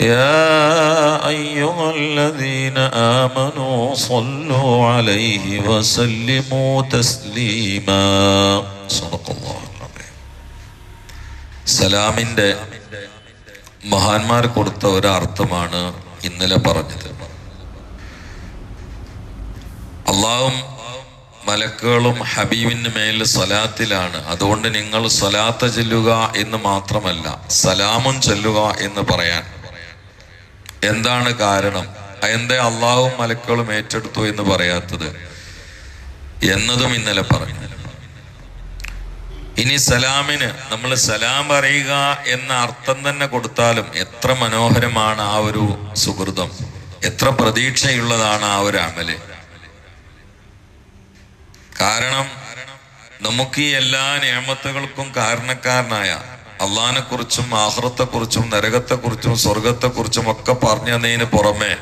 يا أيها الذين آمنوا صلوا عليه وسلموا تسليما صدق الله العظيم സലാമിൻ്റെ മഹാന്മാർ കൊടുത്ത ഒരു അർത്ഥമാണ് ഇന്നലെ പറഞ്ഞത് അള്ളാഹും മലക്കുകളും ഹബീബിന് മേൽ സ്വലാത്തിലാണ് അതുകൊണ്ട് നിങ്ങൾ സ്വലാത്ത് ചെല്ലുക എന്ന് മാത്രമല്ല സലാമും ചൊല്ലുക എന്ന് പറയാൻ എന്താണ് കാരണം? എന്തേ അള്ളാഹും മലക്കുകളും ഏറ്റെടുത്തു എന്ന് പറയാത്തത്? എന്നതും ഇന്നലെ പറഞ്ഞു. ഇനി സലാമിന് നമ്മൾ സലാം പറയുക എന്ന അർത്ഥം തന്നെ കൊടുത്താലും എത്ര മനോഹരമാണ് ആ ഒരു സുഹൃതം. എത്ര പ്രതീക്ഷയുള്ളതാണ് ആ ഒരു അമൽ. കാരണം നമുക്ക് ഈ എല്ലാ നിയമത്തുകൾക്കും കാരണക്കാരനായ അള്ളഹാനെ കുറിച്ചും ആഹ്റത്തെ കുറിച്ചും നരകത്തെ കുറിച്ചും സ്വർഗത്തെ കുറിച്ചും ഒക്കെ പറഞ്ഞു പുറമെ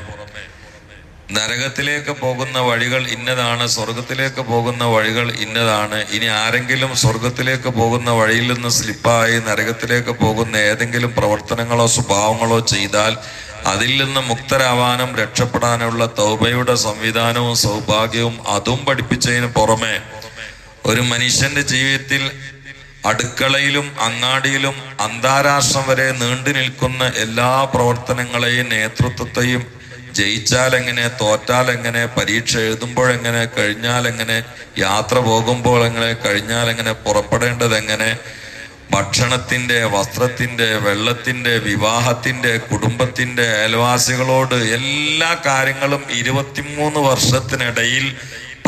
നരകത്തിലേക്ക് പോകുന്ന വഴികൾ ഇന്നതാണ് സ്വർഗത്തിലേക്ക് പോകുന്ന വഴികൾ ഇന്നതാണ്. ഇനി ആരെങ്കിലും സ്വർഗത്തിലേക്ക് പോകുന്ന വഴിയിൽ നിന്ന് സ്ലിപ്പായി നരകത്തിലേക്ക് പോകുന്ന ഏതെങ്കിലും പ്രവർത്തനങ്ങളോ സ്വഭാവങ്ങളോ ചെയ്താൽ അതിൽ നിന്ന് മുക്തരാവാനും രക്ഷപ്പെടാനുള്ള തൗബയുടെ സംവിധാനവും സൗഭാഗ്യവും അതും പഠിപ്പിച്ചതിന് പുറമെ ഒരു മനുഷ്യന്റെ ജീവിതത്തിൽ അടുക്കളയിലും അങ്ങാടിയിലും അന്താരാഷ്ട്രം വരെ നീണ്ടു നിൽക്കുന്ന എല്ലാ പ്രവർത്തനങ്ങളെയും നേതൃത്വത്തെയും ജയിച്ചാൽ എങ്ങനെ തോറ്റാൽ എങ്ങനെ പരീക്ഷ എഴുതുമ്പോഴെങ്ങനെ കഴിഞ്ഞാൽ എങ്ങനെ യാത്ര പോകുമ്പോൾ എങ്ങനെ കഴിഞ്ഞാൽ എങ്ങനെ പുറപ്പെടേണ്ടത് എങ്ങനെ ഭക്ഷണത്തിന്റെ വസ്ത്രത്തിന്റെ വെള്ളത്തിന്റെ വിവാഹത്തിന്റെ കുടുംബത്തിന്റെ അയൽവാസികളോട് എല്ലാ കാര്യങ്ങളും ഇരുപത്തിമൂന്ന് വർഷത്തിനിടയിൽ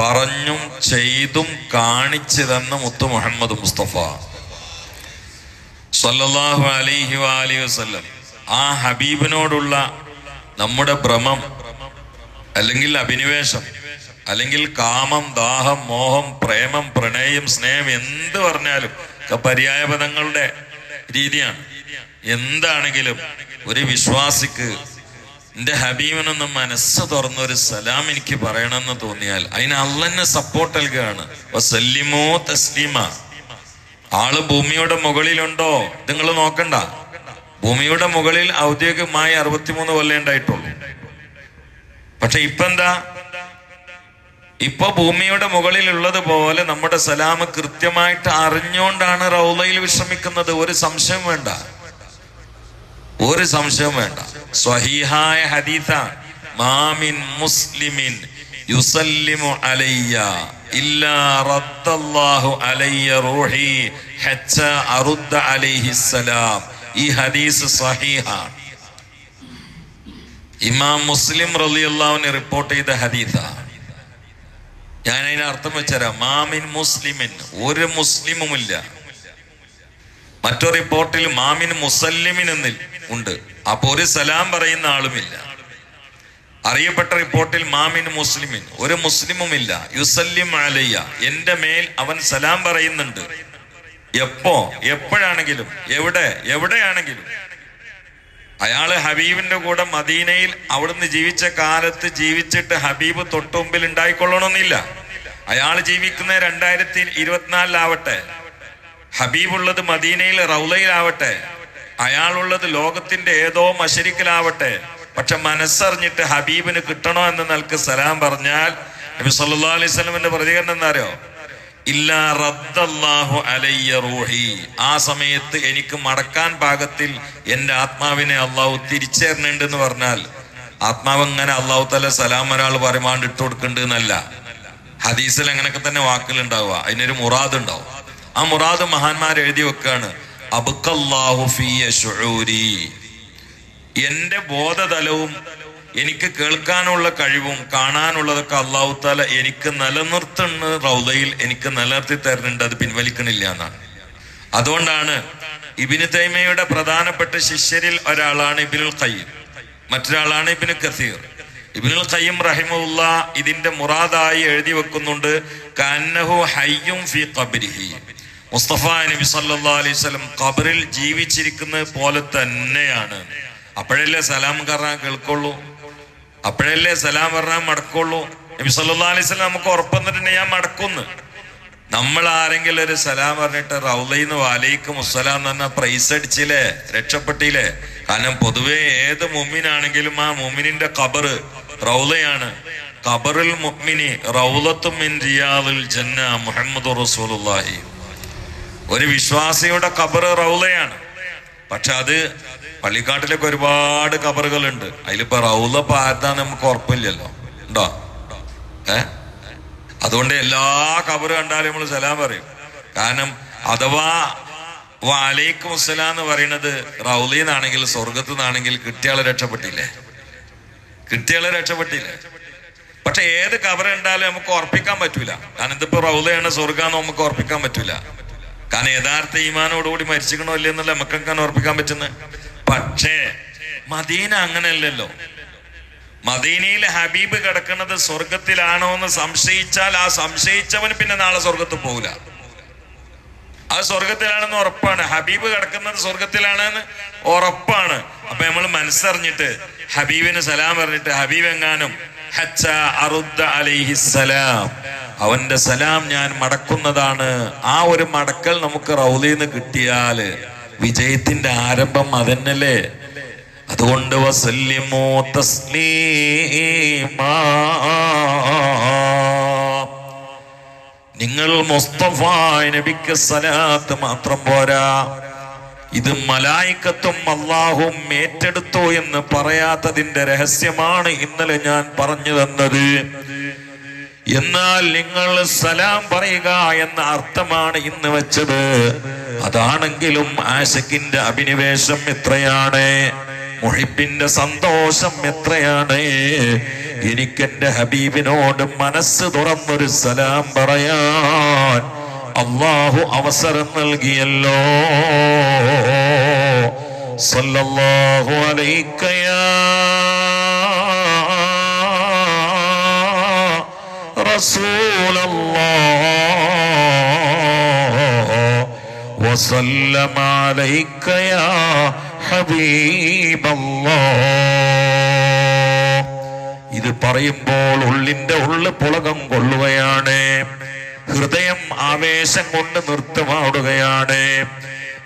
പറഞ്ഞും ചെയ്തും കാണിച്ചു തന്ന മുത്തു മുഹമ്മദ് മുസ്തഫ. സല്ലല്ലാഹു അലൈഹി വാലി വസല്ലം. ആ ഹബീബിനോടുള്ള നമ്മുടെ ഭ്രമം അല്ലെങ്കിൽ അഭിനിവേശം അല്ലെങ്കിൽ കാമം ദാഹം മോഹം പ്രേമം പ്രണയം സ്നേഹം എന്ത് പറഞ്ഞാലും പര്യായ പദങ്ങളുടെ രീതിയാണ്. എന്താണെങ്കിലും ഒരു വിശ്വാസിക്ക് എന്റെ ഹബീബിനൊന്ന് മനസ്സ് തുറന്നൊരു സലാം എനിക്ക് പറയണമെന്ന് തോന്നിയാൽ അതിന് അള്ളന്നെ സപ്പോർട്ട് നൽകുകയാണ് ആൾ ഭൂമിയുടെ മുകളിലുണ്ടോ? നിങ്ങൾ നോക്കണ്ട. ഭൂമിയുടെ മുകളിൽ ഔദ്യോഗികമായി അറുപത്തിമൂന്ന് കൊല്ലം ഉണ്ടായിട്ടുള്ളൂ. പക്ഷെ ഇപ്പൊ എന്താ ഇപ്പൊ ഭൂമിയുടെ മുകളിലുള്ളത് പോലെ നമ്മുടെ സലാം കൃത്യമായിട്ട് അറിഞ്ഞുകൊണ്ടാണ് റൗലയിൽ വിശ്രമിക്കുന്നത്. ഒരു സംശയം വേണ്ട. ഒരു സംശയവും വേണ്ട. സ്വഹീഹായ ഹദീഥ മാമിൻ മുസ്ലിമിൻ യുസല്ലിമു അലയ്യ ഇല്ലാ റദ്ദല്ലാഹു അലയ്യ റൂഹി ഹച്ച അറുദ്ദ അലൈഹിസ്സലാം ഈ ഹദീസ് സഹീഹാണ് ഇമാം മുസ്ലിം റളിയല്ലാഹുവിനെ റിപ്പോർട്ട് ചെയ്ത ഹദീസ ഞാൻ അതിന് അർത്ഥം വെച്ചരാം മാമിൻ മുസ്ലിമിൻ ഒരു മുസ്ലിമുമില്ല. മറ്റൊരു റിപ്പോർട്ടിൽ മാമിൻ മുസല്ലിമിൻ എന്നിൽ ഉണ്ട്. അപ്പൊ ഒരു സലാം പറയുന്ന ആളുമില്ല അറിയപ്പെട്ട റിപ്പോർട്ടിൽ മാമിൻ മുസ്ലിമിൻ ഒരു മുസ്ലിമുമില്ല യുസല്ലിം അലയ്യ. എന്റെ മേൽ അവൻ സലാം പറയുന്നുണ്ട്. എപ്പോ? എപ്പോഴാണെങ്കിലും. എവിടെ? എവിടെയാണെങ്കിലും. അയാൾ ഹബീബിന്റെ കൂടെ മദീനയിൽ അവിടുന്ന് ജീവിച്ച കാലത്ത് ജീവിച്ചിട്ട് ഹബീബ് തൊട്ടുമുമ്പിൽ ഉണ്ടായിക്കൊള്ളണമെന്നില്ല. അയാൾ ജീവിക്കുന്ന രണ്ടായിരത്തി ഇരുപത്തിനാലിലാവട്ടെ. ഹബീബ് ഉള്ളത് മദീനയിൽ റൗലയിലാവട്ടെ അയാളുള്ളത് ലോകത്തിന്റെ ഏതോ മഷരിക്കിലാവട്ടെ പക്ഷെ മനസ്സറിഞ്ഞിട്ട് ഹബീബിന് കിട്ടണോ എന്ന് നിനക്ക് സലാം പറഞ്ഞാൽ നബി സല്ലാ അലൈഹി പ്രതികരണം എന്നറിയോ ഇല്ലാ അലയ്യ റൂഹി. ആ സമയത്ത് എനിക്ക് മടക്കാൻ പാകത്തിൽ എന്റെ ആത്മാവിനെ അള്ളാഹു തിരിച്ചേരണുണ്ട് എന്ന് പറഞ്ഞാൽ ആത്മാവ് അങ്ങനെ അള്ളാഹു തല സലാം ഒരാൾ പറയുമാണ്ട് ഇട്ട് കൊടുക്കണ്ടെന്നല്ല ഹദീസിൽ അങ്ങനെയൊക്കെ തന്നെ വാക്കുകൾ ഉണ്ടാവുക അതിനൊരു മുറാദ് ഉണ്ടാവും. ആ മുറാദ് മഹാന്മാർ എഴുതി വെക്കാണ്. അബുക്കല്ലാഹു ഫിയ ശുഊരി എന്റെ ബോധതലവും എനിക്ക് കേൾക്കാനുള്ള കഴിവും കാണാനുള്ളതൊക്കെ അള്ളാഹു താല എനിക്ക് നിലനിർത്തുന്ന. റൗദയിൽ എനിക്ക് നിലനിർത്തി തരുന്നുണ്ട് അത് പിൻവലിക്കണില്ല എന്നാണ്. അതുകൊണ്ടാണ് ഇബിന് തൈമയുടെ പ്രധാനപ്പെട്ട ശിഷ്യരിൽ ഒരാളാണ് ഇബിനുൽ ഖയ്യം. മറ്റൊരാളാണ് ഇബിന് കസീർ. ഇബിനുൽ ഖയ്യിം റഹിമുല്ല ഇതിന്റെ മുറാദായി എഴുതി വെക്കുന്നുണ്ട് കന്നഹു ഹയ്യും ഫി ഖബ്രിഹി. മുസ്തഫ നബി സല്ലാ അലൈഹി സ്വലം ഖബറിൽ ജീവിച്ചിരിക്കുന്നത് പോലെ തന്നെയാണ്. അപ്പോഴല്ലേ സലാം കറാൻ കേൾക്കുള്ളൂ? അപ്പോഴല്ലേ സലാം പറഞ്ഞാൽ മടക്കുള്ളൂ? നബി സല്ലാ അലൈഹി സ്വലം നമുക്ക് ഉറപ്പെന്നിട്ടുണ്ട് ഞാൻ മടക്കുന്നു. നമ്മൾ ആരെങ്കിലും ഒരു സലാം പറഞ്ഞിട്ട് റൗലയിന്ന് വാലയിക്കും മുസ്സലാം എന്ന് പറഞ്ഞാൽ പ്രൈസ് അടിച്ചില്ലേ? രക്ഷപ്പെട്ടില്ലേ? കാരണം പൊതുവെ ഏത് മുമ്മിനാണെങ്കിലും ആ മുമ്മിനിന്റെ ഖബറ് റൗലയാണ് ഖബറുൽ മുഅ്മിനി റൗലത്തും ജന്ന മുഹമ്മദ് റസൂലുള്ളാഹി. ഒരു വിശ്വാസിയുടെ കബർ റൗലയാണ് പക്ഷെ അത് പള്ളിക്കാട്ടിലൊക്കെ ഒരുപാട് കബറുകളുണ്ട്. അതിലിപ്പോ റൗല പാരതാ നമുക്ക് ഉറപ്പില്ലല്ലോ. ഉണ്ടോ? ഏ? അതുകൊണ്ട് എല്ലാ കബർ കണ്ടാലും നമ്മൾ സലാം പറയും. കാരണം അഥവാ വാലേക്ക് മുസ്സലാം എന്ന് പറയുന്നത് റൗലിന്നാണെങ്കിൽ സ്വർഗത്തു നിന്നാണെങ്കിൽ കിട്ടിയാളെ രക്ഷപ്പെട്ടില്ലേ? കിട്ടിയാളെ രക്ഷപ്പെട്ടില്ലേ? പക്ഷെ ഏത് കബർ ഉണ്ടാലും നമുക്ക് ഉറപ്പിക്കാൻ പറ്റൂല. കാരണം ഇതിപ്പോ റൗലയാണ് സ്വർഗാന്ന് നമുക്ക് ഉറപ്പിക്കാൻ പറ്റൂല. കാരണം യഥാർത്ഥ ഈമാനോടുകൂടി മരിച്ചിക്കണോ അല്ലേ എന്നല്ല നമുക്കൊക്കെ ഉറപ്പിക്കാൻ പറ്റുന്നത്? പക്ഷേ മദീന അങ്ങനെയല്ലല്ലോ. മദീനയിലെ ഹബീബ് കിടക്കുന്നത് സ്വർഗത്തിലാണോ എന്ന് സംശയിച്ചാൽ ആ സംശയിച്ചവൻ പിന്നെ നാളെ സ്വർഗത്ത് പോകില്ല ആ സ്വർഗത്തിലാണെന്ന് ഉറപ്പാണ്. ഹബീബ് കിടക്കുന്നത് സ്വർഗത്തിലാണെന്ന് ഉറപ്പാണ്. അപ്പൊ നമ്മൾ മനസ്സറിഞ്ഞിട്ട് ഹബീബിന് സലാം പറഞ്ഞിട്ട് ഹബീബ് എങ്ങാനും അവന്റെ സലാം ഞാൻ മടക്കുന്നതാണ്. ആ ഒരു മടക്കൽ നമുക്ക് റൗലിന്ന് കിട്ടിയാൽ വിജയത്തിന്റെ ആരംഭം അതന്നല്ലേ? അതുകൊണ്ട് വസല്യമോ നിങ്ങൾ മുസ്തഫ നബിക്ക് സലാത്ത് മാത്രം പോരാ. ഇത് മലായിക്കത്തും അള്ളാഹും ഏറ്റെടുത്തോ എന്ന് പറയാത്തതിന്റെ രഹസ്യമാണ് ഇന്നലെ ഞാൻ പറഞ്ഞു തന്നത്. എന്നാൽ നിങ്ങൾ സലാം പറയുക എന്ന അർത്ഥമാണ് ഇന്ന് വെച്ചത്. അതാണെങ്കിലും ആശക്കിന്റെ അഭിനിവേശം എത്രയാണ്? മുഹിബിന്റെ സന്തോഷം എത്രയാണ്? എനിക്കെന്റെ ഹബീബിനോട് മനസ്സ് തുറന്നൊരു സലാം പറയാൻ അള്ളാഹു അവസരം നൽകിയല്ലോ. സല്ലല്ലാഹു അലൈക്കയാ റസൂലല്ലാഹ് അലൈക്കയാ ഹബീബല്ലാഹ്. ഇത് പറയുമ്പോൾ ഉള്ളിന്റെ ഉള്ള് പുളകം കൊള്ളുകയാണ്. ഹൃദയം ആവേശം കൊണ്ട് നൃത്തമാടുകയാണ്.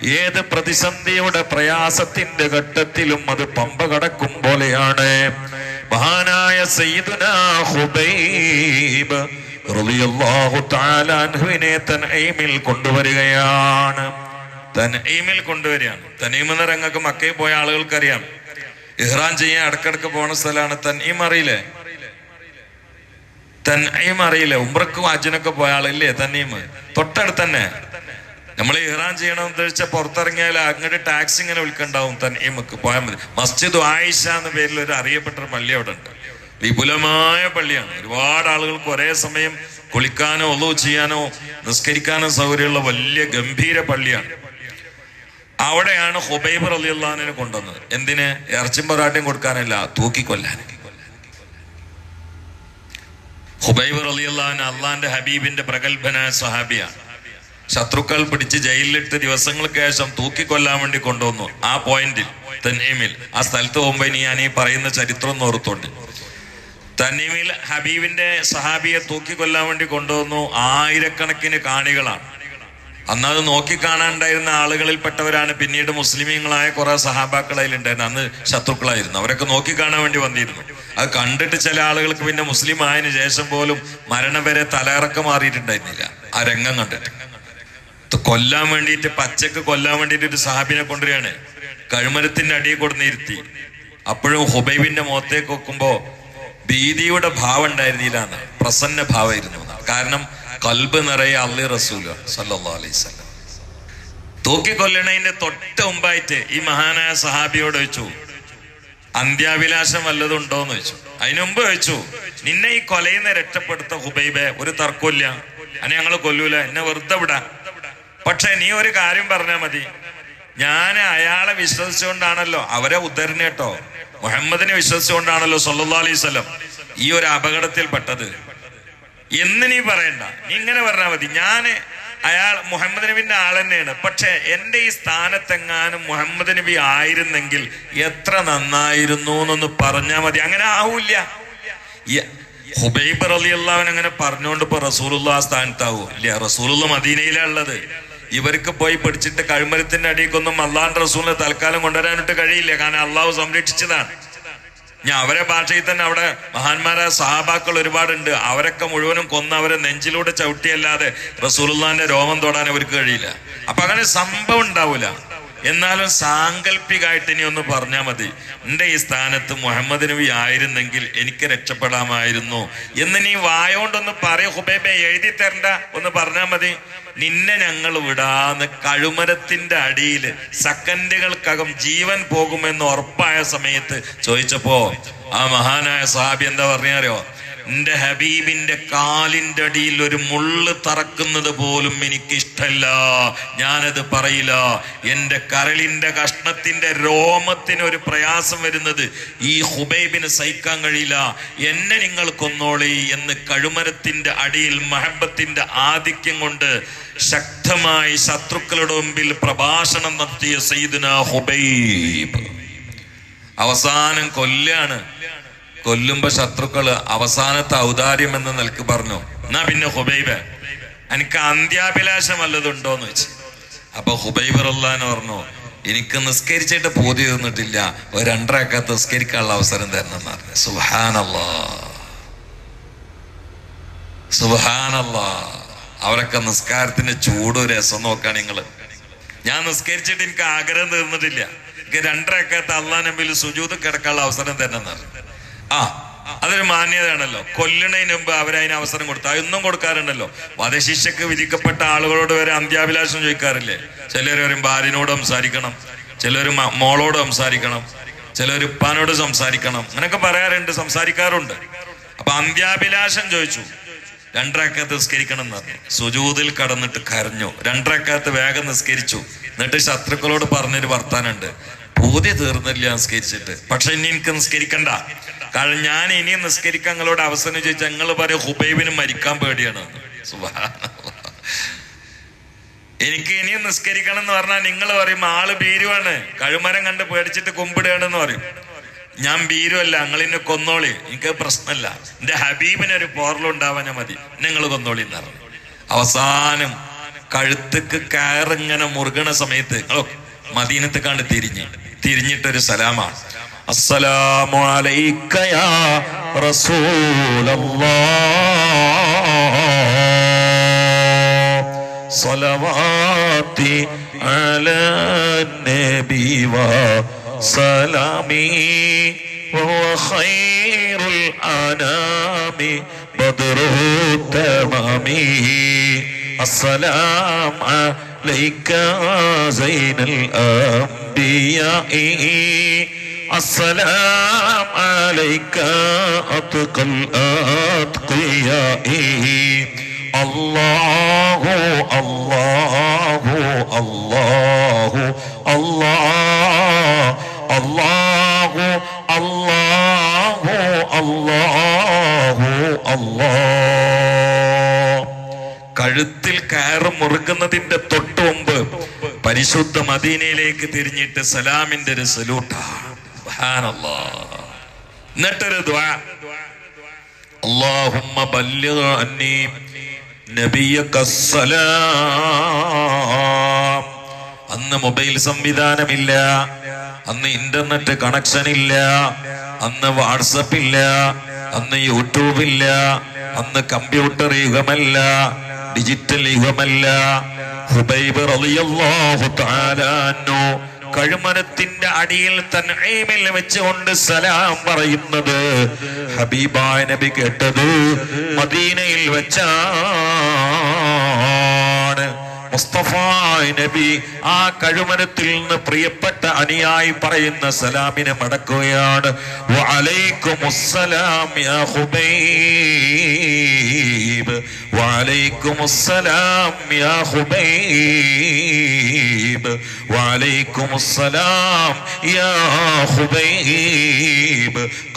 ഏത് പ്രതിസന്ധിയുടെ പ്രയാസത്തിന്റെ ഘട്ടത്തിലും അത് പമ്പ കടക്കും പോലെയാണ്. മഹാനായ സയ്യിദുന ഹുബൈബ് തൻഈമിൽ കൊണ്ടുവരികയാണ്. തൻഈമിൽ കൊണ്ടുവരികയാണ്. തനീം എന്ന രംഗക്ക് മക്കയിൽ പോയ ആളുകൾക്കറിയാം. ഇഹ്റാൻ ചെയ്യാൻ ഇടക്കിടക്ക് പോണ സ്ഥലമാണ് തൻഈം അറിയില്ലേ? തൻഈം അറിയില്ല. ഉംറക്കും അജിനൊക്കെ പോയ ആളില്ലേ തന്നെയും. തൊട്ടടുത്ത് തന്നെ നമ്മൾ ഇഹ്റാൻ ചെയ്യണം ഉദ്ദേശിച്ച പുറത്തിറങ്ങിയാൽ അങ്ങോട്ട് ടാക്സി ഇങ്ങനെ വിൽക്കണ്ടാവും തന്നെയും പോയാൽ മതി. മസ്ജിദ് ആയിഷ എന്ന പേരിൽ ഒരു അറിയപ്പെട്ട ഒരു പള്ളി അവിടെ ഉണ്ട്. വിപുലമായ പള്ളിയാണ്. ഒരുപാട് ആളുകൾക്ക് ഒരേ സമയം കുളിക്കാനോ ഒലു ചെയ്യാനോ നിസ്കരിക്കാനോ സൗകര്യമുള്ള വലിയ ഗംഭീര പള്ളിയാണ്. അവിടെയാണ് ഹുബൈബ് അള്ളഹാനെ കൊണ്ടുവന്നത്. എന്തിന്? പൊറാട്ടയും കൊടുക്കാനല്ല. തൂക്കിക്കൊല്ലാൻ ഹുബൈബ് അള്ളാൻ അള്ളാന്റെ ഹബീബിന്റെ പ്രഗത്ഭനായ സഹാബിയാണ് ശത്രുക്കൾ പിടിച്ച് ജയിലിലിട്ട് ദിവസങ്ങൾക്ക് ശേഷം തൂക്കിക്കൊല്ലാൻ വേണ്ടി കൊണ്ടുവന്നു. ആ പോയിന്റിൽ തന്നീമിൽ ആ സ്ഥലത്ത് പോകുമ്പോ ഇനി ഞാൻ ഈ പറയുന്ന ചരിത്രം ഓർത്തുണ്ട് തന്നീമിൽ ഹബീബിന്റെ സഹാബിയെ തൂക്കിക്കൊല്ലാൻ വേണ്ടി കൊണ്ടുവന്നു ആയിരക്കണക്കിന് കാണികളാണ്. അന്ന് അത് നോക്കിക്കാണാണ്ടായിരുന്ന ആളുകളിൽപ്പെട്ടവരാണ്. പിന്നീട് മുസ്ലിമീങ്ങളായ കുറെ സഹാബാക്കൾ അതിലുണ്ടായിരുന്നു. അന്ന് ശത്രുക്കളായിരുന്നു. അവരൊക്കെ നോക്കിക്കാണാൻ വേണ്ടി വന്നിരുന്നു. അത് കണ്ടിട്ട് ചില ആളുകൾക്ക് പിന്നെ മുസ്ലിം ആയതിനു ശേഷം പോലും മരണം വരെ തലയിറക്കം മാറിയിട്ടുണ്ടായിരുന്നില്ല. ആ രംഗം കണ്ടിട്ട്. കൊല്ലാൻ വേണ്ടിയിട്ട് പച്ചക്ക് കൊല്ലാൻ വേണ്ടിയിട്ട് ഒരു സഹാബിനെ കൊണ്ടുവരികയാണ്. കഴുമരത്തിന്റെ അടിയിൽ കൊടുന്നിരുത്തി അപ്പോഴും ഹുബൈബിന്റെ മുഖത്തേക്ക് വെക്കുമ്പോ ഭീതിയുടെ ഭാവം ഉണ്ടായിരുന്നില്ല പ്രസന്ന ഭാവമായിരുന്നു. കാരണം കൽബ് നിറയെ അള്ളി റസൂല സല്ലാ വസല്ലം. തൂക്കിക്കൊല്ലണതിന്റെ തൊട്ട് മുമ്പായിട്ട് ഈ മഹാനായ സഹാബിയോട് വെച്ചു അന്ത്യാഭിലാഷം വല്ലതും ഉണ്ടോന്ന് വെച്ചു അതിനു മുമ്പ് വെച്ചു നിന്നെ ഈ കൊലയിൽ നിന്ന് രക്ഷപ്പെടുത്ത ഹുബൈബെ ഒരു തർക്കമില്ല അനെ ഞങ്ങൾ കൊല്ലൂല. എന്നെ വെറുതെ വിടാ. പക്ഷെ നീ ഒരു കാര്യം പറഞ്ഞാൽ മതി. ഞാൻ അയാളെ വിശ്വസിച്ചുകൊണ്ടാണല്ലോ അവരെ ഉദ്ധരണ കേട്ടോ. മുഹമ്മദിനെ വിശ്വസിച്ചുകൊണ്ടാണല്ലോ സല്ലാ അലൈഹി വസല്ലം ഈ ഒരു അപകടത്തിൽപ്പെട്ടത്. എന്ന് നീ പറയണ്ട. നീ ഇങ്ങനെ പറഞ്ഞാൽ മതി. ഞാൻ അയാൾ മുഹമ്മദ് നബിന്റെ ആൾ തന്നെയാണ് പക്ഷെ എന്റെ ഈ സ്ഥാനത്തെങ്ങാനും മുഹമ്മദ് നബി ആയിരുന്നെങ്കിൽ എത്ര നന്നായിരുന്നു എന്നൊന്ന് പറഞ്ഞാൽ മതി. അങ്ങനെ ആവൂല്ല. ഹുബൈബ് അലി റളിയല്ലാഹു അങ്ങനെ പറഞ്ഞുകൊണ്ട് ഇപ്പൊ റസൂലുള്ള ആ സ്ഥാനത്താവൂ? ഇല്ല റസൂലുള്ള മദീനയിലാ ഉള്ളത്. ഇവർക്ക് പോയി പിടിച്ചിട്ട് കഴുമരത്തിന്റെ ഒന്നും അള്ളാഹാൻ റസൂലിനെ തൽക്കാലം കൊണ്ടുവരാനായിട്ട് കഴിയില്ല. കാരണം അള്ളാഹു സംരക്ഷിച്ചതാണ്. ഞാൻ അവരെ ഭാഷയിൽ തന്നെ അവിടെ മഹാന്മാരായ സഹാബാക്കൾ ഒരുപാടുണ്ട്. അവരൊക്കെ മുഴുവനും കൊന്ന് അവരെ നെഞ്ചിലൂടെ ചവിട്ടിയല്ലാതെ റസൂലുള്ളാന്റെ രോമം തൊടാൻ അവർക്ക് കഴിയില്ല. അപ്പൊ അങ്ങനെ സംഭവം ഉണ്ടാവൂല. എന്നാലും സാങ്കല്പികമായിട്ട് ഇനി ഒന്ന് പറഞ്ഞാൽ മതി. എന്റെ ഈ സ്ഥാനത്ത് മുഹമ്മദ് നബി ആയിരുന്നെങ്കിൽ എനിക്ക് രക്ഷപ്പെടാമായിരുന്നു. എന്ന് നീ വായോണ്ടൊന്ന് പറയ ഹുബൈബെ എഴുതി തരണ്ട ഒന്ന് പറഞ്ഞാൽ മതി. നിന്നെ ഞങ്ങൾ വിടാന്ന് കഴുമരത്തിന്റെ അടിയിൽ സെക്കൻഡുകൾക്കകം ജീവൻ പോകുമെന്ന് ഉറപ്പായ സമയത്ത് ചോദിച്ചപ്പോ ആ മഹാനായ സാബി എന്താ പറഞ്ഞാലോ എന്റെ ഹബീബിന്റെ കാലിന്റെ അടിയിൽ ഒരു മുള്ള് തറക്കുന്നത് പോലും എനിക്ക് ഇഷ്ടല്ല ഞാനത് പറയില്ല. എന്റെ കരളിന്റെ കഷ്ണത്തിന്റെ രോമത്തിന് ഒരു പ്രയാസം വരുന്നത് ഈ ഹുബൈബിന് സഹിക്കാൻ കഴിയില്ല. എന്നെ നിങ്ങൾ കൊന്നോളി എന്ന് കഴുമരത്തിന്റെ അടിയിൽ മഹബത്തിന്റെ ആധിക്യം കൊണ്ട് ശക്തമായി ശത്രുക്കളുടെ മുമ്പിൽ പ്രഭാഷണം നടത്തിയ സയ്യിദിന ഹുബൈബ്. അവസാനം കൊല്ലാണ്. കൊല്ലുമ്പോ ശത്രുക്കൾ അവസാനത്തെ ഔദാര്യം എന്ന് നിലയ്ക്ക് പറഞ്ഞു. എന്നാ പിന്നെ ഹുബൈബ് എനിക്ക് അന്ത്യാഭിലാഷം വല്ലതുണ്ടോന്ന് വെച്ച് അപ്പൊ ഹുബൈബ് റല്ലാന്ന് പറഞ്ഞു എനിക്ക് നിസ്കരിച്ചിട്ട് പൂതി തന്നിട്ടില്ല. ഒരു രണ്ടരക്ക നിസ്കരിക്കാനുള്ള അവസരം തരണം എന്ന് പറഞ്ഞു. സുഹാനല്ലാ സുഹാനല്ലാ അവരൊക്കെ നിസ്കാരത്തിന്റെ ചൂട് രസം നോക്കാൻ നിങ്ങൾ ഞാൻ നിസ്കരിച്ചിട്ട് എനിക്ക് ആഗ്രഹം തീർന്നിട്ടില്ല. എനിക്ക് രണ്ടരക്കത്ത് തള്ളാൻ മുമ്പിൽ സുജൂത് കിടക്കാനുള്ള അവസരം തന്നെ ആ അതൊരു മാന്യതയാണല്ലോ. കൊല്ലണതിന് മുമ്പ് അവരതിന് അവസരം കൊടുത്തു അതൊന്നും കൊടുക്കാറുണ്ടല്ലോ. വധശിക്ഷക്ക് വിധിക്കപ്പെട്ട ആളുകളോട് വരെ അന്ത്യാഭിലാഷം ചോദിക്കാറില്ലേ? ചിലർ വരും ഭാര്യനോട് സംസാരിക്കണം. ചിലർ മോളോട് സംസാരിക്കണം. ചിലർ ഉപ്പാനോട് സംസാരിക്കണം. അങ്ങനെയൊക്കെ പറയാറുണ്ട് സംസാരിക്കാറുണ്ട്. അപ്പൊ അന്ത്യാഭിലാഷം ചോദിച്ചു. രണ്ടരക്കകത്ത് നിസ്കരിക്കണം എന്ന് പറഞ്ഞു സുജൂതിൽ കടന്നിട്ട് കരഞ്ഞു. രണ്ടരക്കാത്ത് വേഗം നിസ്കരിച്ചു. എന്നിട്ട് ശത്രുക്കളോട് പറഞ്ഞൊരു വർത്താനുണ്ട് പൂതി തീർന്നില്ല നിസ്കരിച്ചിട്ട്. പക്ഷെ ഇനി എനിക്ക് നിസ്കരിക്കണ്ട. കാരണം ഞാൻ ഇനിയും നിസ്കരിക്കാൻ നിങ്ങളോട് അവസരം ചോദിച്ചാൽ നിങ്ങൾ പറയും ഹുബൈബിന് മരിക്കാൻ പേടിയാണ്. എനിക്ക് ഇനിയും നിസ്കരിക്കണം എന്ന് പറഞ്ഞാൽ നിങ്ങൾ പറയും ആൾ ഭീരുവാണ്. കഴുമരം കണ്ട് പേടിച്ചിട്ട് കുമ്പിടുകയാണെന്ന് പറയും. ഞാൻ ബീരുമല്ല നിങ്ങൾ എന്നെ കൊന്നോളി. എനിക്ക് പ്രശ്നമല്ല. എന്റെ ഹബീബിന് ഒരു പോറലുണ്ടാവാനാ മതി. നിങ്ങൾ കൊന്നോളി എന്ന് പറഞ്ഞു. അവസാനം കഴുത്തുക്ക് കയറിങ്ങനെ മുറുകണ സമയത്ത് മദീനത്ത് കണ്ട് തിരിഞ്ഞ്. തിരിഞ്ഞിട്ടൊരു സലാമാണ്. അസ്സലാമു അലൈക്ക യാ അല നബി وسلامي وهو خير الأنام بدر التمام السلام عليك زين الأنبياء. السلام عليك أتقى الأتقياء. الله الله الله الله. الله الله الله الله കഴുത്തിൽ കയറ് മുറുക്കുന്നതിന്റെ തൊട്ട് മുമ്പ് പരിശുദ്ധ മദീനയിലേക്ക് തിരിഞ്ഞിട്ട് സലാമിന്റെ ഒരു സല്യൂട്ടാണ് എന്നിട്ടൊരു ദ്വാ اللهم بلغ عني نبيك السلام അന്ന് മൊബൈൽ സംവിധാനമില്ല അന്ന് ഇന്റർനെറ്റ് കണക്ഷൻ ഇല്ല. അന്ന് വാട്സപ്പ് ഇല്ല. അന്ന് യൂട്യൂബ് ഇല്ല. അന്ന് കമ്പ്യൂട്ടർ യുഗമല്ല. ഡിജിറ്റൽ യുഗമല്ല. ഹുബൈബ് റളിയല്ലാഹു തആല കഴുമരത്തിന്റെ അടിയിൽ തൻഈമിൽ വെച്ചുകൊണ്ട് സലാം പറയുന്നത്. ഹബീബായ നബി കേട്ടത് മദീനയിൽ വെച്ചാണ് മുസ്തഫ നബി ആ കഴുമരത്തിൽ നിന്ന് പ്രിയപ്പെട്ട അനുയായി പറയുന്ന സലാമിനെ മടക്കുകയാണ്.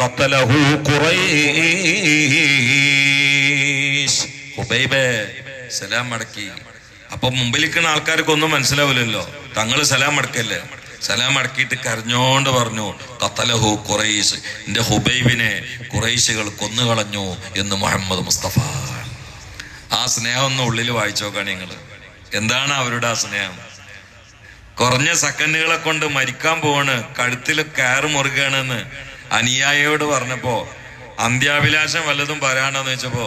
ഖത്തലഹു ഖുറൈശ്. ഹുബൈബ് സലാം മടക്കി അപ്പൊ മുമ്പിലിരിക്കുന്ന ആൾക്കാർക്ക് ഒന്നും മനസ്സിലാവില്ലല്ലോ. തങ്ങൾ സലാം അടക്കല്ലേ? സലാം അടക്കിയിട്ട് കരഞ്ഞോണ്ട് പറഞ്ഞു കത്തലഹു കുറൈസ് എന്റെ ഹുബൈബിനെ ഖുറൈശികൾ കൊന്നുകളഞ്ഞു എന്ന് മുഹമ്മദ് മുസ്തഫ. ആ സ്നേഹം ഒന്ന് ഉള്ളിൽ വായിച്ചു നോക്കാണ് നിങ്ങൾ എന്താണ് അവരുടെ ആ സ്നേഹം? കുറഞ്ഞ സെക്കൻഡുകളെ കൊണ്ട് മരിക്കാൻ പോവാണ് കഴുത്തിൽ കയറ് മുറുകയാണെന്ന് അനുയായിയോട് പറഞ്ഞപ്പോ അന്ത്യാഭിലാഷം വല്ലതും പറയാണെന്ന് വെച്ചപ്പോ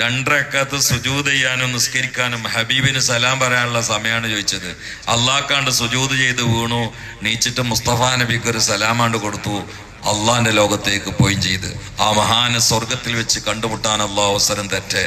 രണ്ടരക്കത്ത് സുജൂത് ചെയ്യാനും നിസ്കരിക്കാനും ഹബീബിന് സലാം പറയാനുള്ള സമയമാണ് ചോദിച്ചത്. അള്ളാഹ്ക്കാണ്ട് സുജൂത് ചെയ്ത് വീണു. നീച്ചിട്ട് മുസ്തഫ നബിക്ക് ഒരു സലാമാണ്ട് കൊടുത്തു. അള്ളാഹിന്റെ ലോകത്തേക്ക് പോയി ചെയ്ത്. ആ മഹാന സ്വർഗത്തിൽ വെച്ച് കണ്ടുമുട്ടാൻ അള്ളാഹ് അവസരം തെറ്റേ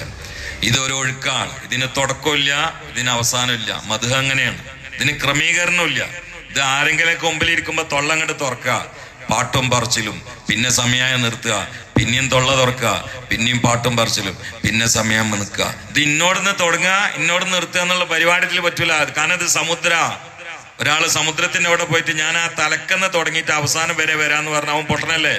ഇതൊരു ഒഴുക്കാണ്. ഇതിന് തുടക്കമില്ല ഇതിന് അവസാനമില്ല. മധു അങ്ങനെയാണ് ഇതിന് ക്രമീകരണമില്ല. ഇത് ആരെങ്കിലും മുമ്പിലിരിക്കുമ്പോൾ തൊള്ളങ്ങട്ട് തുറക്കുക പാട്ടും പറച്ചിലും. പിന്നെ സമയം നിർത്തുക. പിന്നെയും തൊള്ള തുറക്കുക. പിന്നെയും പാട്ടും പറച്ചിലും. പിന്നെ സമയം നിൽക്കുക. ഇത് ഇന്നോടുന്ന് തുടങ്ങുക ഇന്നോട് നിർത്തുക എന്നുള്ള പരിപാടിയിൽ പറ്റൂല. കാരണം ഇത് സമുദ്ര. ഒരാൾ സമുദ്രത്തിന്റെ അവിടെ പോയിട്ട് ഞാൻ ആ തലക്കെന്ന് തുടങ്ങിയിട്ട് അവസാനം വരെ വരാന്ന് പറഞ്ഞ അവൻ പൊട്ടനല്ലേ?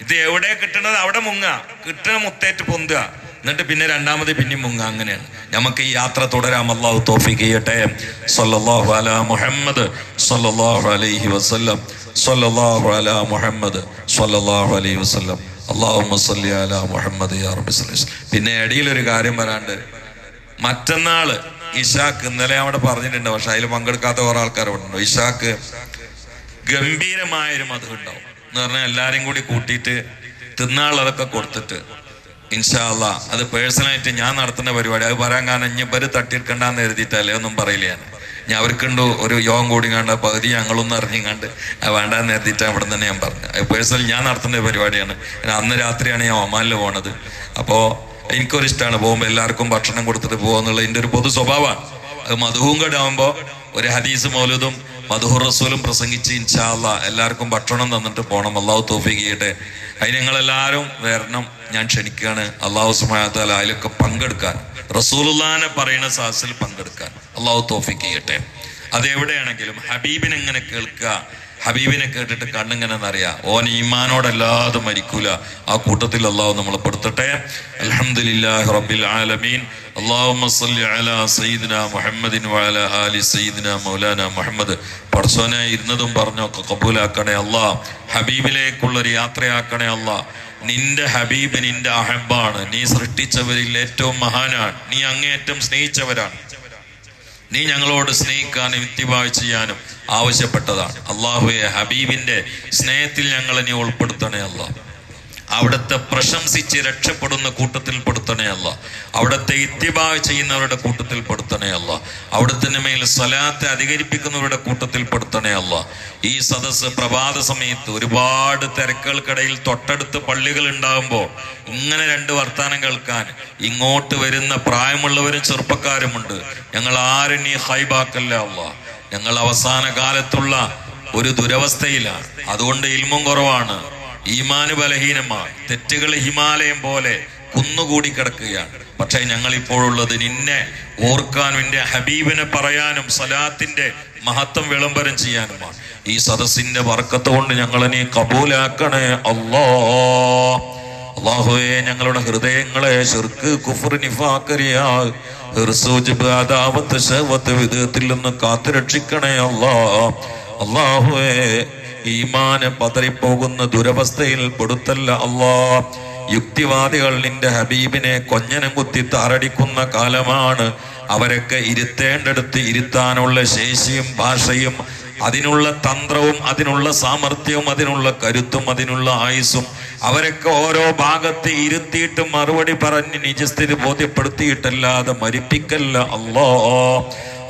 ഇത് എവിടെ കിട്ടണത് അവിടെ മുങ്ങ കിട്ടണ മുത്തേറ്റ് പൊന്തുക. എന്നിട്ട് പിന്നെ രണ്ടാമത് പിന്നെയും മുങ്ങ അങ്ങനെയാണ്. നമുക്ക് ഈ യാത്ര തുടരാം. അള്ളാഹു തോഫിക്ക് ചെയ്യട്ടെ. സല്ലല്ലാഹു അലാ മുഹമ്മദ് സല്ലല്ലാഹു അലൈഹി വസല്ലം. സല്ലല്ലാഹു അലാ മുഹമ്മദ് സല്ലല്ലാഹു അലൈഹി വസല്ലം. അലാ യാ പിന്നെ ഇടയിലൊരു കാര്യം വരാണ്ട്. മറ്റന്നാൾ ഇഷാക്ക് ഇന്നലെ അവിടെ പറഞ്ഞിട്ടുണ്ട്. പക്ഷെ അതിൽ പങ്കെടുക്കാത്ത കുറെ ആൾക്കാർ ഉണ്ടോ ഇഷാക്ക് ഗംഭീരമായൊരു മധു ഉണ്ടാവും. എന്ന് പറഞ്ഞാൽ എല്ലാരും കൂടി കൂട്ടിയിട്ട് തിന്നാളതൊക്കെ കൊടുത്തിട്ട് ഇൻഷാല്ല അത് പേഴ്സണലായിട്ട് ഞാൻ നടത്തുന്ന പരിപാടി. അത് പറയാൻ കാരണം ഇനി ഇവർ തട്ടിയെടുക്കണ്ടെന്ന് എഴുതിയിട്ടല്ലേ ഒന്നും പറയില്ല ഞാൻ. ഞാൻ അവർക്കുണ്ട് ഒരു യോഗം കൂടി കണ്ട പകുതി ഞങ്ങളൊന്നും അറിഞ്ഞിങ്ങാണ്ട് വേണ്ടാന്ന് നേരത്തിട്ട് അവിടെ തന്നെ ഞാൻ പറഞ്ഞു. പേഴ്സണൽ ഞാൻ നടത്തുന്ന പരിപാടിയാണ്. അന്ന് രാത്രിയാണ് ഞാൻ ഒമാനിൽ പോണത്. അപ്പോൾ എനിക്കൊരു ഇഷ്ടമാണ് പോകുമ്പോൾ എല്ലാവർക്കും ഭക്ഷണം കൊടുത്തിട്ട് പോകുന്നുള്ള എന്റെ ഒരു പൊതു സ്വഭാവമാണ്. അത് മധുവും കടാവുമ്പോൾ ഒരു ഹദീസ് മൗലൂദും മധുഹുർ റസൂലും പ്രസംഗിച്ച് ഇൻഷാല്ല എല്ലാവർക്കും ഭക്ഷണം തന്നിട്ട് പോകണം അള്ളാഹു തോഫിക്ക് ചെയ്യട്ടെ. അതിന് നിങ്ങളെല്ലാവരും വരണം. ഞാൻ ക്ഷണിക്കുകയാണ്. അള്ളാഹു സുമാത്താൽ അതിലൊക്കെ പങ്കെടുക്കാൻ. റസൂലുല്ലാനെ പറയുന്ന സാഹസിൽ പങ്കെടുക്കാൻ. അള്ളാഹു തോഫിക്ക് ചെയ്യട്ടെ. അതെവിടെയാണെങ്കിലും ഹബീബിനെങ്ങനെ കേൾക്കുക ഹബീബിനെ കേട്ടിട്ട് കണ്ണിങ്ങനെ അറിയാം ഓൻ ഈമാനോടല്ലാതെ മരിക്കൂല. ആ കൂട്ടത്തിൽ അള്ളാഹു നമ്മൾ പെടുത്തട്ടെ. അൽഹംദുലില്ലാഹി റബ്ബിൽ ആലമീൻ. അല്ലാഹുമ്മ സല്ലി അലാ സയ്യിദിന മുഹമ്മദിൻ വഅലാ ആലി സയ്യിദിന മൗലാന മുഹമ്മദ്. പടച്ചോനെ ഇരുന്നതും പറഞ്ഞൊക്കെ കബൂലാക്കണേ അല്ലാ ഹബീബിലേക്കുള്ള ഒരു യാത്രയാക്കണേ അല്ലാ നിന്റെ ഹബീബ് നിന്റെ അഹബാണ് നീ സൃഷ്ടിച്ചവരിൽ ഏറ്റവും മഹാനാണ്. നീ അങ്ങേയറ്റം സ്നേഹിച്ചവരാണ്. നീ ഞങ്ങളോട് സ്നേഹിക്കാനും ഇത്തിബായ് ചെയ്യാനും. ആവശ്യപ്പെട്ടതാണ്. അള്ളാഹുയെ ഹബീബിന്റെ സ്നേഹത്തിൽ ഞങ്ങൾ നീ ഉൾപ്പെടുത്തണേ അല്ല. അവിടുത്തെ പ്രശംസിച്ച് രക്ഷപ്പെടുന്ന കൂട്ടത്തിൽ പെടുത്തണേ അല്ല. അവിടുത്തെ ഇത്തിബായ് ചെയ്യുന്നവരുടെ കൂട്ടത്തിൽ പെടുത്തണേ അല്ല. അവിടുത്തെ മേൽ സ്വലാത്തെ അധികരിപ്പിക്കുന്നവരുടെ കൂട്ടത്തിൽ പെടുത്തണേ അല്ല. ഈ സദസ് പ്രഭാത സമയത്ത് ഒരുപാട് തിരക്കുകൾക്കിടയിൽ തൊട്ടടുത്ത് പള്ളികൾ ഉണ്ടാകുമ്പോൾ ഇങ്ങനെ രണ്ട് വർത്താനം കേൾക്കാൻ ഇങ്ങോട്ട് വരുന്ന പ്രായമുള്ളവരും ചെറുപ്പക്കാരുമുണ്ട്. ഞങ്ങൾ ആരും നീ ഹൈബാക്കല്ല അല്ല. ഞങ്ങൾ അവസാന കാലത്തുള്ള ഒരു ദുരവസ്ഥയിലാണ്. അതുകൊണ്ട് ഇൽമും കുറവാണ്. ഈമാന് ബലഹീനമാണ്. തെറ്റുകൾ ഹിമാലയം പോലെ കുന്നുകൂടി കിടക്കുകയാണ്. പക്ഷേ ഞങ്ങൾ ഇപ്പോഴുള്ളത് നിന്നെ ഓർക്കാനും നിന്റെ ഹബീബിനെ പറയാനും സലാത്തിന്റെ മഹത്വം വിളംബരം ചെയ്യാനുമാണ്. ഈ സദസ്സിന്റെ വർക്കത്ത് കൊണ്ട് ഞങ്ങളെ നീ കബൂലാക്കണേ അല്ലോ അള്ളാഹുവെ ഞങ്ങളുടെ ഹൃദയങ്ങളെ ഷിർക്ക് കുഫർ നിഫാക്കരിയാ ഹിർസൂജ് അദാവത്ത് ശവത്ത് വിധത്തിൽ നിന്ന് കാത്തുരക്ഷിക്കണേ അല്ലാ അള്ളാഹുവെ ഈമാന് പതറിപ്പോകുന്ന ദുരവസ്ഥയിൽ പെടുത്തല്ല അല്ലാ യുക്തിവാദികൾ നിന്റെ ഹബീബിനെ കൊഞ്ഞനം കുത്തി താറടിക്കുന്ന കാലമാണ്. അവരൊക്കെ ഇരുത്തേണ്ടടുത്ത് ഇരുത്താനുള്ള ശേഷിയും ഭാഷയും അതിനുള്ള തന്ത്രവും അതിനുള്ള സാമർഥ്യവും അതിനുള്ള കരുത്തും അതിനുള്ള ആയുസ്സും അവരൊക്കെ ഓരോ ഭാഗത്ത് ഇരുത്തിയിട്ട് മറുപടി പറഞ്ഞ് നിജസ്ഥിതി ബോധ്യപ്പെടുത്തിയിട്ടല്ലാതെ മരിപ്പിക്കല്ല അല്ലോ.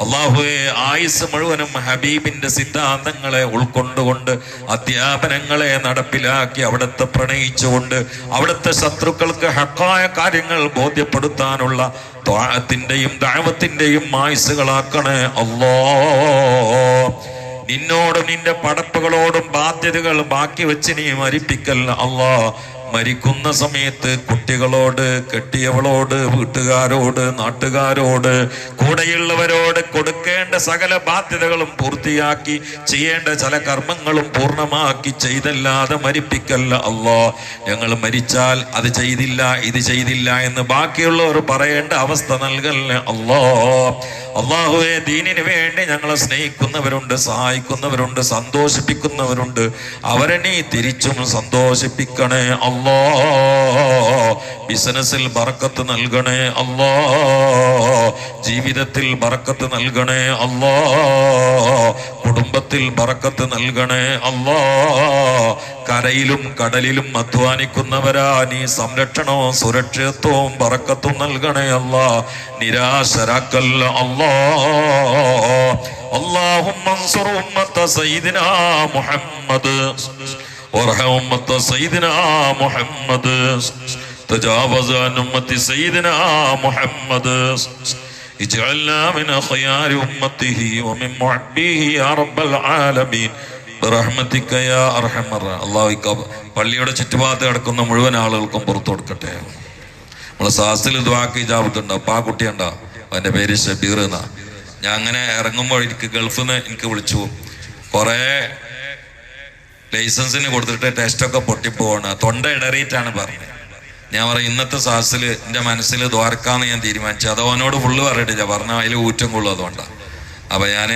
അള്ളാഹുവെ ആയുസ് മുഴുവനും ഹബീബിന്റെ സിദ്ധാന്തങ്ങളെ ഉൾക്കൊണ്ടുകൊണ്ട് അധ്യാപനങ്ങളെ നടപ്പിലാക്കി അവിടുത്തെ പ്രണയിച്ചുകൊണ്ട് അവിടുത്തെ ശത്രുക്കൾക്ക് ഹക്കായ കാര്യങ്ങൾ ബോധ്യപ്പെടുത്താനുള്ള ത്വാഴത്തിന്റെയും ദാവത്തിന്റെയും ആയുസുകളാക്കണേ അല്ലോ. നിന്നോടും നിന്റെ പടപ്പുകളോടും ബാധ്യതകൾ ബാക്കി വെച്ച് നീ മരിപ്പിക്കൽ. അള്ളാ മരിക്കുന്ന സമയത്ത് കുട്ടികളോട് കെട്ടിയവളോട് വീട്ടുകാരോട് നാട്ടുകാരോട് കൂടെയുള്ളവരോട് കൊടുക്കേണ്ട സകല ബാധ്യതകളും പൂർത്തിയാക്കി ചെയ്യേണ്ട ചില കർമ്മങ്ങളും പൂർണമാക്കി ചെയ്തല്ലാതെ മരിപ്പിക്കല്ല അല്ലോ ഞങ്ങൾ മരിച്ചാൽ അത് ചെയ്തില്ല ഇത് ചെയ്തില്ല എന്ന് ബാക്കിയുള്ളവർ പറയേണ്ട അവസ്ഥ നൽകല്ല അല്ലോ അള്ളാഹുവെ ദീനിന് വേണ്ടി ഞങ്ങളെ സ്നേഹിക്കുന്നവരുണ്ട് സഹായിക്കുന്നവരുണ്ട് സന്തോഷിപ്പിക്കുന്നവരുണ്ട്. അവരെ നീ തിരിച്ചും സന്തോഷിപ്പിക്കണേ അല്ലോ ബിസിനസ്സിൽ ബറക്കത്ത് നൽകണേ അല്ലോ ജീവിതത്തിൽ ബറക്കത്ത് നൽകണേ നൽകണേ അല്ലാ കുടുംബത്തിൽ ബറക്കത്ത് നൽകണേ അല്ലാ കരയിലും കടലിലും അധ്വാനിക്കുന്നവരാ നീ സംരക്ഷണവും സുരക്ഷിതത്വവും പറക്കത്തും നൽകണേ അല്ല നിരാശരാക്കൽ അല്ലാ അള്ളാഹും മുഹമ്മദ്. സൈദിന മുഹമ്മദ്. സൈദിന മുഹമ്മദ്. تجاوز عن أمة سيدنا محمد اجعلنا من خيار أمته ومن محبيه يا رب العالمين برحمتك يا أرحم الراحمين അള്ളാഹു ഈ കബ- പള്ളിയുടെ ചുറ്റുഭാഗത്ത് കിടക്കുന്ന മുഴുവൻ ആളുകൾക്കും പുറത്തു കൊടുക്കട്ടെ നമ്മളെ സാഹസിൽ ദ്വാക്ക് ജാബത്തുണ്ടോ അപ്പൊ ആ കുട്ടിയുണ്ടോ അവന്റെ പേര് ഷബീർ എന്നാ ഞാൻ അങ്ങനെ ഇറങ്ങുമ്പോൾ എനിക്ക് ഗൾഫിൽ നിന്ന് എനിക്ക് വിളിച്ചു കുറേ ലൈസൻസിന് കൊടുത്തിട്ട് ടെസ്റ്റൊക്കെ പൊട്ടിപ്പോവാണ് തൊണ്ട ഇടറിയിട്ടാണ് പറഞ്ഞത് ഞാൻ പറയും ഇന്നത്തെ സാഹസിൽ എന്റെ മനസ്സിൽ ദ്വാരക്കാന്ന് ഞാൻ തീരുമാനിച്ചു. അത് അവനോട് ഫുള്ള് പറഞ്ഞിട്ടില്ല. പറഞ്ഞ അതിൽ ഊറ്റം കൊള്ളും അതുകൊണ്ടാണ് അപ്പൊ ഞാൻ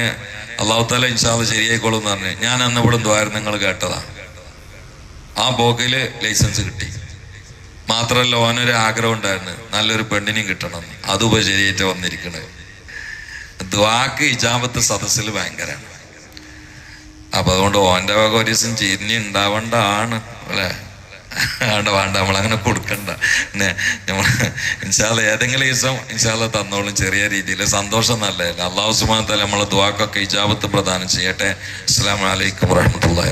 അള്ളാഹു താല ഇൻഷാൽ ശരിയായിക്കോളും എന്ന് പറഞ്ഞു ഞാൻ അന്ന് ഇവിടെ ദ്വാരം നിങ്ങൾ കേട്ടതാ. ആ പോക്കിൽ ലൈസൻസ് കിട്ടി. മാത്രല്ല ഓനൊരു ആഗ്രഹം ഉണ്ടായിരുന്നു. നല്ലൊരു പെണ്ണിനെയും കിട്ടണം. അതും ശരിയായിട്ട് വന്നിരിക്കണത് ദ്വാക്ക് ഇജാബത്ത് സദസ്സിൽ ഭയങ്കരമാണ് അപ്പൊ അതുകൊണ്ട് ഓന്റെ വക ഒരു ദിവസം അല്ലേ? വേണ്ട വേണ്ട നമ്മളങ്ങനെ കൊടുക്കണ്ട. പിന്നെ നമ്മൾ ഇൻഷാല്ല ഏതെങ്കിലും ദിവസം ഇൻഷാല്ല തന്നോളും. ചെറിയ രീതിയിൽ സന്തോഷം നല്ലതല്ല. അള്ളാഹു സുബാൻ തല നമ്മളെ ദ്വാക്കൊക്കെ ഇജാബത്ത് പ്രദാനം ചെയ്യട്ടെ. അസ്സാം വലൈക്കും വാഹമത്തല്ലാ